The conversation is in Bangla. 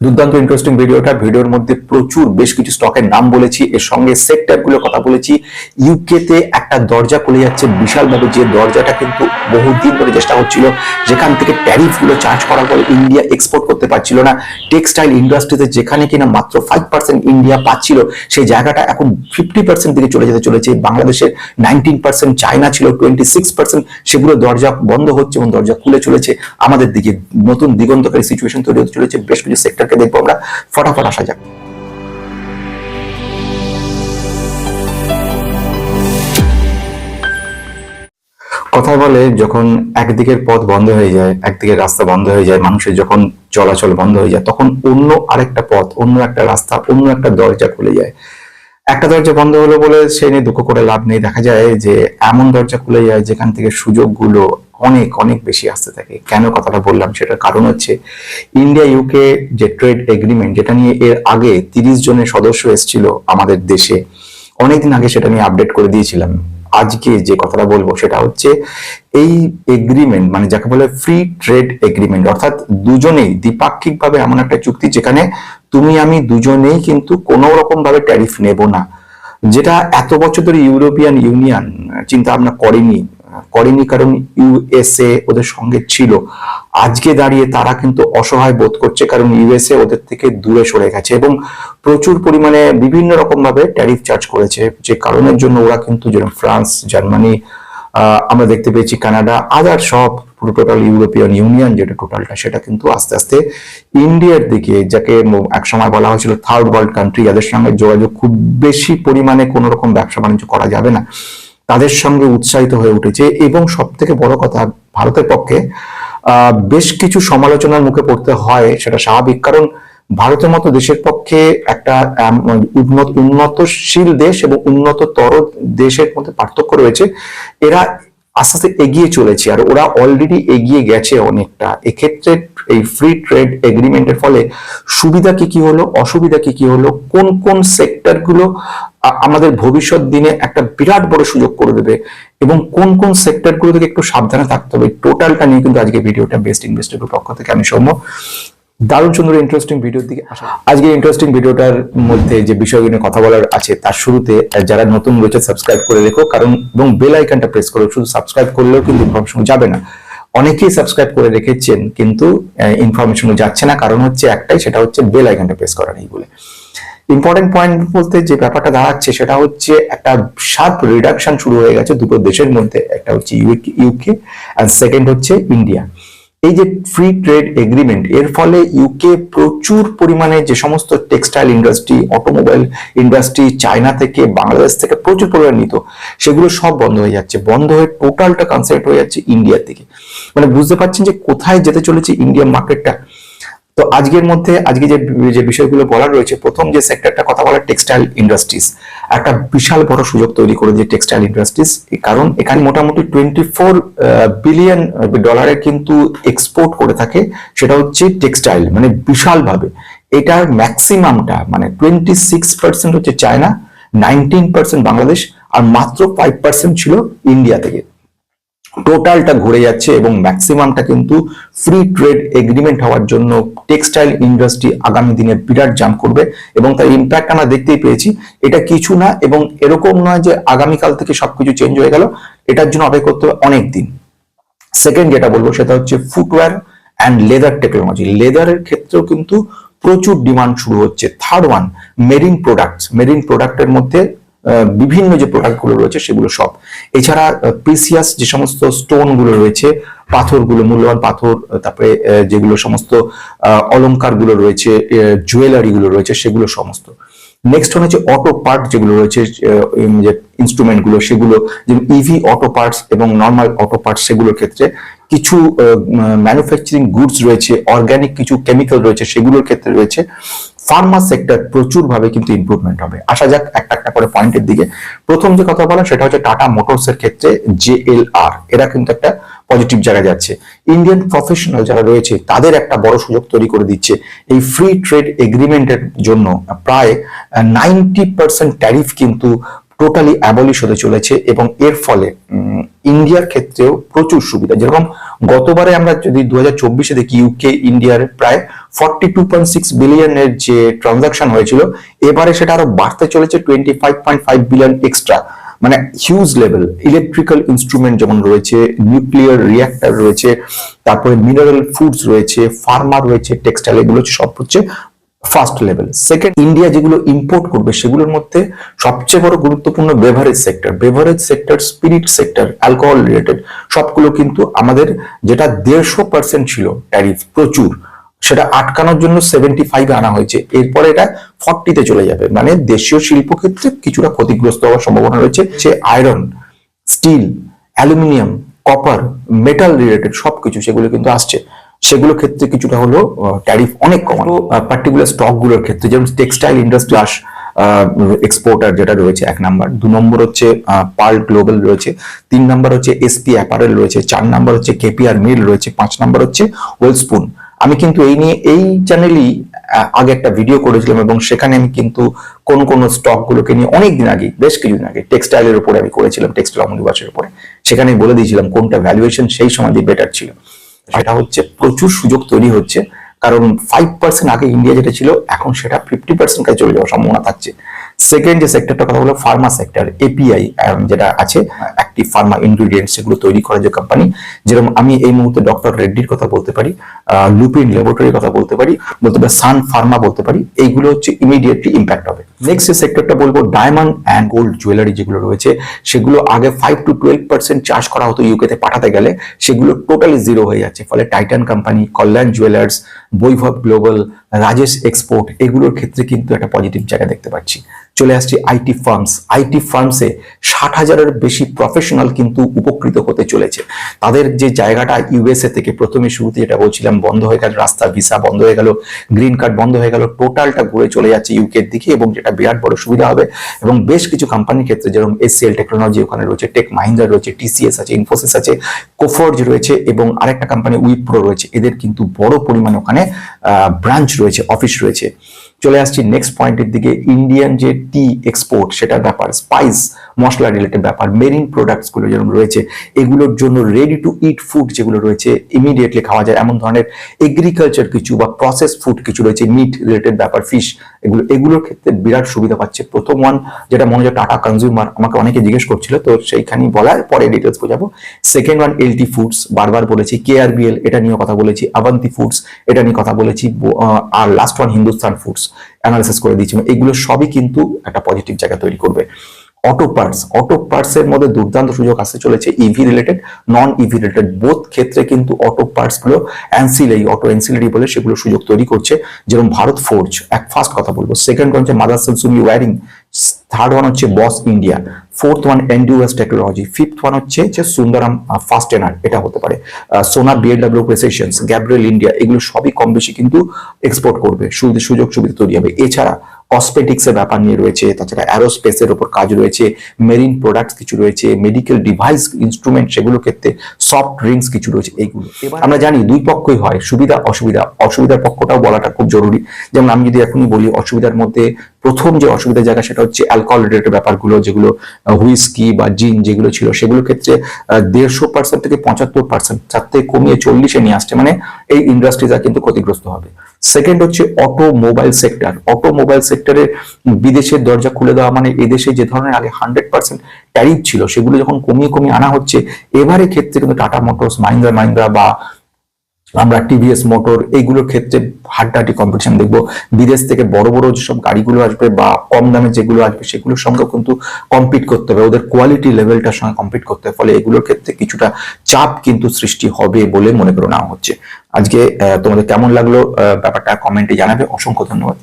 দুর্দান্ত ইন্টারেস্টিং ভিডিওটা ভিডিওর মধ্যে প্রচুর, বেশ কিছু স্টকের নাম বলেছি। এর সঙ্গে সেক্টরগুলো কথা বলেছি। ইউকে তে একটা দরজা খুলে যাচ্ছে বিশালভাবে। যে দরজাটা কিন্তু বহুদিন ধরে চেষ্টা হচ্ছিল যেখান থেকে ট্যারিফগুলো চার্জ করার পরে ইন্ডিয়া এক্সপোর্ট করতে পারছিল না। টেক্সটাইল ইন্ডাস্ট্রিতে যেখানে কিনা মাত্র ফাইভ পার্সেন্ট ইন্ডিয়া পাচ্ছিল, সেই জায়গাটা এখন ফিফটি পার্সেন্ট দিকে চলে যেতে চলেছে। বাংলাদেশের নাইনটিন পার্সেন্ট চায়না ছিল টোয়েন্টি সিক্স পার্সেন্ট সেগুলো দরজা বন্ধ হচ্ছে এবং দরজা খুলে চলেছে। আমাদের দিকে নতুন দিগন্তকারী সিচুয়েশন তৈরি হতে চলেছে। বেশ কিছু সেক্টরকে দেখব আমরা। ফটাফট আসা যাক। কথায় বলে, যখন একদিকের পথ বন্ধ হয়ে যায়, একদিকের রাস্তা বন্ধ হয়ে যায়, মানুষের যখন চলাচল বন্ধ হয়ে যায়, তখন অন্য আরেকটা পথ, অন্য একটা রাস্তা, অন্য একটা দরজা খুলে যায়। একটা দরজা বন্ধ হলো বলে সে নিয়ে দুঃখ করে লাভ নেই। দেখা যায় যে, এমন দরজা খুলে যায় যেখান থেকে সুযোগগুলো অনেক অনেক বেশি আসতে থাকে। কেন কথাটা বললাম সেটার কারণ হচ্ছে ইন্ডিয়া ইউকে যে ট্রেড এগ্রিমেন্ট যেটা নিয়ে এর আগে তিরিশ জনের সদস্য এসেছিল আমাদের দেশে, অনেকদিন আগে সেটা নিয়ে আপডেট করে দিয়েছিলাম। আজকে যে কথাটা বলব সেটা হচ্ছে এই এগ্রিমেন্ট মানে যাকে বলে ফ্রি ট্রেড এগ্রিমেন্ট অর্থাৎ দুজনেই দ্বিপাক্ষিক ভাবে এমন একটা চুক্তি যেখানে তুমি, আমি দুজনেই কিন্তু কোনো রকম ভাবে ট্যারিফ নেব না। যেটা এত বছর ধরে ইউরোপিয়ান ইউনিয়ন চিন্তা ভাবনা করেনি করেনি, কারণ ইউএসএ ওদের সঙ্গে ছিল। আজকে দাঁড়িয়ে তারা কিন্তু অসহায় বোধ করছে, কারণ ইউএসএ ওদের থেকে দূরে সরে গেছে এবং প্রচুর পরিমাণে বিভিন্ন রকম ভাবে ট্যারিফ চার্জ করেছে, যে কারণের জন্য ওরা কিন্তু যেরকম ফ্রান্স, জার্মানি আমরা দেখতে পেয়েছি কানাডা, আদার সব পুরো টোটাল ইউরোপিয়ান ইউনিয়ন যেটা টোটালটা সেটা কিন্তু আস্তে আস্তে ইন্ডিয়ার দিকে, যাকে একসময় বলা হয়েছিল থার্ড ওয়ার্ল্ড কান্ট্রি যাদের সঙ্গে যোগাযোগ খুব বেশি পরিমাণে কোনো রকম ব্যবসা বাণিজ্য করা যাবে না। তাদের সঙ্গে উৎসাহিত হয়ে উঠেছে এবং সব থেকে বড় কথা, ভারতের পক্ষে বেশ কিছু সমালোচনার মুখে পড়তে হয় সেটা স্বাভাবিক। কারণ ভারতের মতো দেশের পক্ষে একটা উন্নত, উন্নতশীল দেশ এবং উন্নততর দেশের মধ্যে পার্থক্য রয়েছে। এরা আস্তে আস্তে এগিয়ে চলেছে আর ওরা অলরেডি এগিয়ে গেছে অনেকটা। এক্ষেত্রে এই ফ্রি ট্রেড এগ্রিমেন্টের ফলে সুবিধা কি কি হলো অসুবিধা কি কি হলো, কোন কোন সেক্টরগুলো আমাদের ভবিষ্যৎ দিনে একটা বিরাট বড় সুযোগ করে দেবে এবং কোন কোন সেক্টরগুলো থেকে একটু সাবধানে থাকতে হবে টোটালটা নিয়ে কিন্তু আজকে ভিডিওটা বেস্ট ইনভেস্টের পক্ষ থেকে আমি সৌম্য। দারুণ সুন্দর ইন্টারেস্টিং ভিডিওর দিকে আজকে ইন্টারেস্টিং ভিডিওটার মধ্যে যে বিষয়গুলো নিয়ে কথা বলার আছে, তার শুরুতে যারা নতুন রয়েছে সাবস্ক্রাইব করে রেখো, কারণ, এবং বেল আইকনটা প্রেস করো শুধু সাবস্ক্রাইব করলেও কিন্তু ইনফরমেশন যাবে না। অনেকেই সাবস্ক্রাইব করে রেখেছেন, কিন্তু ইনফরমেশন যাচ্ছে না। কারণ হচ্ছে একটাই, সেটা হচ্ছে বেল আইকনটা প্রেস করা নেই বলে। ইম্পর্টেন্ট পয়েন্ট বলতে যে ব্যাপারটা দাঁড়াচ্ছে, সেটা হচ্ছে একটা শার্প রিডাকশন শুরু হয়ে গেছে দুটো দেশের মধ্যে। একটা হচ্ছে ইউকে অ্যান্ড সেকেন্ড হচ্ছে ইন্ডিয়া এই যে ফ্রি ট্রেড এগ্রিমেন্ট এর ফলে ইউকে প্রচুর পরিমাণে যে সমস্ত textile industry automobile industry China থেকে বাংলাদেশ থেকে প্রচুর পরিমাণে নিত, সেগুলো সব বন্ধ হয়ে যাচ্ছে। বন্ধ হয়ে টোটালটা কনসেপ্ট হয়ে যাচ্ছে ইন্ডিয়ার দিকে। মানে বুঝতে পারছেন যে কোথায় যেতে চলেছে ইন্ডিয়ান মার্কেটটা তো আজকের মধ্যে, আজকে যে যে বিষয়গুলো বলার রয়েছে, প্রথম যে সেক্টরটা কথা বলা টেক্সটাইল ইন্ডাস্ট্রিজ একটা বিশাল বড় সুযোগ তৈরি করে যে টেক্সটাইল ইন্ডাস্ট্রিজ কারণ এখানে মোটামুটি টোয়েন্টি ফোর বিলিয়ন ডলারের কিন্তু এক্সপোর্ট করে থাকে। সেটা হচ্ছে টেক্সটাইল মানে বিশাল ভাবে এটার ম্যাক্সিমামটা মানে টোয়েন্টি সিক্স পার্সেন্ট হচ্ছে চায়না নাইনটিন পার্সেন্ট বাংলাদেশ আর মাত্র ফাইভ পার্সেন্ট ছিল ইন্ডিয়া থেকে। টোটালটা ঘুরে যাচ্ছে এবং ম্যাক্সিমামটা কিন্তু ফ্রি ট্রেড এগ্রিমেন্ট হওয়ার জন্য টেক্সটাইল ইন্ডাস্ট্রি আগামী দিনে বিরাট জাম্প করবে এবং তার ইম্প্যাক্ট আমরা দেখতেই পেয়েছি। এটা কিছু না এবং এরকম নয় যে আগামীকাল থেকে সবকিছু চেঞ্জ হয়ে গেল, এটার জন্য অপেক্ষা করতে হবে অনেক দিন। সেকেন্ড যেটা বলব সেটা হচ্ছে ফুটওয়্যার অ্যান্ড লেদার টেকনোলজি লেদারের ক্ষেত্রেও কিন্তু প্রচুর ডিমান্ড শুরু হচ্ছে। Third one marine products marine প্রোডাক্টের মধ্যে বিভিন্ন যে প্রোডাক্টগুলো রয়েছে সেগুলো সব। এছাড়া প্রিসিয়াস যে সমস্ত স্টোনগুলো রয়েছে, পাথরগুলো, মূল্যবান পাথর, তারপরে যেগুলো সমস্ত অলংকারগুলো রয়েছে জুয়েলারি গুলো রয়েছে, সেগুলো সমস্ত। নেক্সট হচ্ছে অটো পার্ট যেগুলো রয়েছে যে ইনস্ট্রুমেন্টগুলো, সেগুলো যেমন ইভি অটো পার্টস এবং নর্মাল অটো পার্টস সেগুলোর ক্ষেত্রে কিছু ম্যানুফ্যাকচারিং গুডস রয়েছে অর্গ্যানিক কিছু কেমিক্যাল রয়েছে, সেগুলোর ক্ষেত্রে রয়েছে। ফার্মা সেক্টর প্রচুর ভাবে কিন্তু ইমপ্রুভমেন্ট হবে। আসা যাক একটা একটা করে পয়েন্টের দিকে। প্রথম যে কথা বলা, সেটা হচ্ছে টাটা মোটরস এর ক্ষেত্রে জেএলআর এরা কিন্তু একটা পজিটিভ জায়গায় যাচ্ছে। ইন্ডিয়ান প্রফেশনাল যারা রয়েছে, তাদের একটা বড় সুযোগ তৈরি করে দিচ্ছে। এই ফ্রি ট্রেড এগ্রিমেন্টের জন্য প্রায় নাইনটি পার্সেন্ট ট্যারিফ কিন্তু টোটালি অ্যাবলিশ হতে চলেছে এবং এর ফলে ইন্ডিয়ার ক্ষেত্রেও প্রচুর সুবিধা। যেরকম গতবারে আমরা যদি দু হাজার দেখি ইউকে ইন্ডিয়ার প্রায় ফর্টি টু পয়েন্ট সিক্স বিলিয়নের যে ট্রানজাকশন হয়েছিল, এবারে সেটা আরও বাড়তে চলেছে twenty five point five billion extra মানে হিউজ লেভেল ইলেকট্রিক্যাল ইনস্ট্রুমেন্ট যেমন রয়েছে নিউক্লিয়ার রিয়াক্টর রয়েছে, তারপরে মিনারেল ফুডস রয়েছে ফার্মা রয়েছে টেক্সটাইল এগুলো সব হচ্ছে ফার্স্ট লেভেল সেকেন্ড ইন্ডিয়া যেগুলো ইম্পোর্ট করবে সেগুলোর মধ্যে সবচেয়ে বড় গুরুত্বপূর্ণ beverage sector beverage sector spirit sector alcohol related সবগুলো কিন্তু আমাদের যেটা দেড়শো পার্সেন্ট ছিল ট্যারিফ প্রচুর। সেটা আটকানোর জন্য সেভেন্টি ফাইভে আনা হয়েছে। এরপরে এটা ফর্টিতে চলে যাবে। মানে দেশীয় শিল্প ক্ষেত্রে কিছুটা ক্ষতিগ্রস্ত হওয়ার সম্ভাবনা রয়েছে। সে iron steel aluminium copper metal related সবকিছু সেগুলো কিন্তু আসছে। সেগুলো ক্ষেত্রে কিছুটা হলো ট্যারিফ অনেক কমানো। পার্টিকুলার স্টকগুলোর ক্ষেত্রে যেমন টেক্সটাইল ইন্ডাস্ট্রি আস এক্সপোর্টার যেটা রয়েছে এক নাম্বার। দু নম্বর হচ্ছে পার্ল গ্লোবাল রয়েছে। তিন নাম্বার হচ্ছে এসপি অ্যাপারেল রয়েছে। চার নাম্বার হচ্ছে কেপিআর মিল রয়েছে। পাঁচ নাম্বার হচ্ছে ওয়েলস্পুন আমি কিন্তু এই নিয়ে, এই চ্যানেলই আগে একটা ভিডিও করেছিলাম এবং সেখানে আমি কিন্তু কোন কোন স্টক গুলোকে নিয়ে অনেক দিন আগে, বেশ কিছুদিন আগে টেক্সটাইলের উপরে আমি করেছিলাম টেক্সটাইল অমনিবাসের উপরে। সেখানে বলে দিয়েছিলাম কোনটা ভ্যালুয়েশন সেই সময় দিয়ে বেটার ছিল। সেটা হচ্ছে, প্রচুর সুযোগ তৈরি হচ্ছে, কারণ ফাইভ পার্সেন্ট আগে ইন্ডিয়া যেটা ছিল, এখন সেটা ফিফটি পার্সেন্ট কাছে চলে যাওয়ার সম্ভাবনা থাকছে। সেকেন্ড যে সেক্টরটা কথা হলো ফার্মা সেক্টর এপিআই যেটা আছে অ্যাক্টিভ ফার্মা ইনগ্রিডিয়েন্টস সেগুলো তৈরি করে যে কোম্পানি যেরকম আমি এই মুহূর্তে ডক্টর রেড্ডির কথা বলতে পারি লুপিন ল্যাবরেটরির কথা বলতে পারি বলতে পারি সান ফার্মা বলতে পারি, এইগুলো হচ্ছে ইমিডিয়েটলি ইম্প্যাক্ট হবে। নেক্সট যে সেক্টরটা বলব ডায়মন্ড অ্যান্ড গোল্ড জুয়েলারি যেগুলো রয়েছে, সেগুলো আগে five to twelve percent charge করা হতো ইউকেতে পাঠাতে গেলে, সেগুলো টোটালি জিরো হয়ে যাচ্ছে। ফলে Titan company Kalyan jewellers Vaibhav global Rajesh export এগুলোর ক্ষেত্রে কিন্তু একটা পজিটিভ জায়গা দেখতে পাচ্ছি। চলে আসছি আইটি ফার্মস আইটি ফার্মসে ষাট হাজারের বেশি প্রফেশনাল কিন্তু উপকৃত হতে চলেছে। তাদের যে জায়গাটা ইউএসএ থেকে প্রথমে শুরুতে যেটা বলছিলাম, বন্ধ হয়ে গেল রাস্তা ভিসা বন্ধ হয়ে গেল গ্রিন কার্ড বন্ধ হয়ে গেল টোটালটা ঘুরে চলে যাচ্ছে ইউকের দিকে এবং যেটা বিরাট বড় সুবিধা হবে এবং বেশ কিছু কোম্পানির ক্ষেত্রে যেরকম এসিএল টেকনোলজি ওখানে রয়েছে টেক মাহিন্দ্রা রয়েছে টিসিএস আছে ইনফোসিস আছে কোফোর্জ রয়েছে এবং আরেকটা কোম্পানি উইপ্রো রয়েছে। এদের কিন্তু বড় পরিমাণে ওখানে ব্রাঞ্চ রয়েছে অফিস রয়েছে। চলে আসছি নেক্সট পয়েন্টের দিকে ইন্ডিয়ান যে টি এক্সপোর্ট সেটার ব্যাপার স্পাইস মশলা রিলেটেড ব্যাপার মেরিন প্রোডাক্টসগুলো যেরকম রয়েছে, এগুলোর জন্য রেডি টু ইট ফুড যেগুলো রয়েছে ইমিডিয়েটলি খাওয়া যায়। এমন ধরনের এগ্রিকালচার কিছু বা প্রসেস ফুড কিছু রয়েছে মিট রিলেটেড ব্যাপার ফিশ এগুলো, এগুলোর ক্ষেত্রে বিরাট সুবিধা পাচ্ছে। প্রথম ওয়ান যেটা মনে হয় টাটা কনজিউমার আমাকে অনেকে জিজ্ঞেস করছিল, তো সেইখানেই বলার পরে ডিটেলস বোঝাবো। সেকেন্ড ওয়ান এলটি ফুডস বারবার বলেছি কেআরবিএল এটা নিয়ে কথা বলেছি আভান্তি ফুডস এটা নিয়ে কথা বলেছি আর last one Hindustan foods analysis করে দিচ্ছি এগুলো সবই কিন্তু একটা পজিটিভ জায়গা তৈরি করবে। অটো পার্টস অটো পার্টস এর মধ্যে দুর্দান্ত সুযোগ আসতে চলেছে EV related non EV related বোধ ক্ষেত্রে কিন্তু অটো পার্টসগুলো অ্যান্সিলারি অটো অ্যান্সিলারি বলে সেগুলো সুযোগ তৈরি করছে। যেরকম ভারত ফোর্জ এক ফার্স্ট কথা বলব। সেকেন্ড হচ্ছে মাদার সেলসুমি ওয়ারিং থার্ড ওয়ান হচ্ছে বস ইন্ডিয়া ফোর্থ ওয়ান এনডিউএস টেকনোলজি ফিফথ ওয়ান হচ্ছে সুন্দরাম ফাস্ট এনার এটা হতে পারে। সোনা বিএডব্লিউ প্রেসেশনস গ্যাব্রিয়েল ইন্ডিয়া এগুলো সবই কম বেশি কিন্তু এক্সপোর্ট করবে সুযোগ সুবিধা তৈরি হবে। এছাড়া কসমেটিক্স এর ব্যাপার নিয়ে রয়েছে তাছাড়া অ্যারোস্পেসের উপর কাজ রয়েছে মেরিন প্রোডাক্টস কিছু রয়েছে মেডিকেল ডিভাইস ইনস্ট্রুমেন্ট সেগুলোর ক্ষেত্রে সফট ড্রিঙ্কস কিছু রয়েছে এইগুলো। আমরা জানি দুই পক্ষই হয় সুবিধা অসুবিধা। অসুবিধার পক্ষটাও বলাটা খুব জরুরি। যেমন আমি যদি এখনই বলি অসুবিধার মধ্যে প্রথম যে অসুবিধার জায়গা সেটা হচ্ছে অ্যালকোহল রিলেটেড ব্যাপারগুলো যেগুলো হুইস্কি বা জিন যেগুলো ছিল, সেগুলোর ক্ষেত্রে দেড়শো পার্সেন্ট থেকে পঁচাত্তর পার্সেন্ট তার থেকে কমিয়ে চল্লিশে নিয়ে আসছে। মানে এই ইন্ডাস্ট্রিটা কিন্তু ক্ষতিগ্রস্ত হবে। সেকেন্ড হচ্ছে automobile sector automobile সেক্টরে বিদেশের দরজা খুলে দেওয়া মানে এদেশে যে ধরনের আগে হান্ড্রেড পার্সেন্ট ট্যারিফ ছিল, সেগুলো যখন কমিয়ে কমিয়ে আনা হচ্ছে, এবারে ক্ষেত্রে কিন্তু টাটা মোটরস মাহিন্দ্রা মাহিন্দ্রা বা আমরা টিভিএস মোটর এইগুলোর ক্ষেত্রে হাড্ডাহাড্ডি কম্পিটিশন দেখব। বিদেশ থেকে বড় বড় যেসব গাড়িগুলো আসবে বা কম দামে যেগুলো আসবে সেগুলোর সঙ্গে কিন্তু কম্পিট করতে হবে। ওদের কোয়ালিটি লেভেলটার সঙ্গে কম্পিট করতে হবে। ফলে এগুলোর ক্ষেত্রে কিছুটা চাপ কিন্তু সৃষ্টি হবে বলে মনে করে নেওয়া হচ্ছে। আজকে তোমাদের কেমন লাগল ব্যাপারটা কমেন্টে জানাবে। অসংখ্য ধন্যবাদ।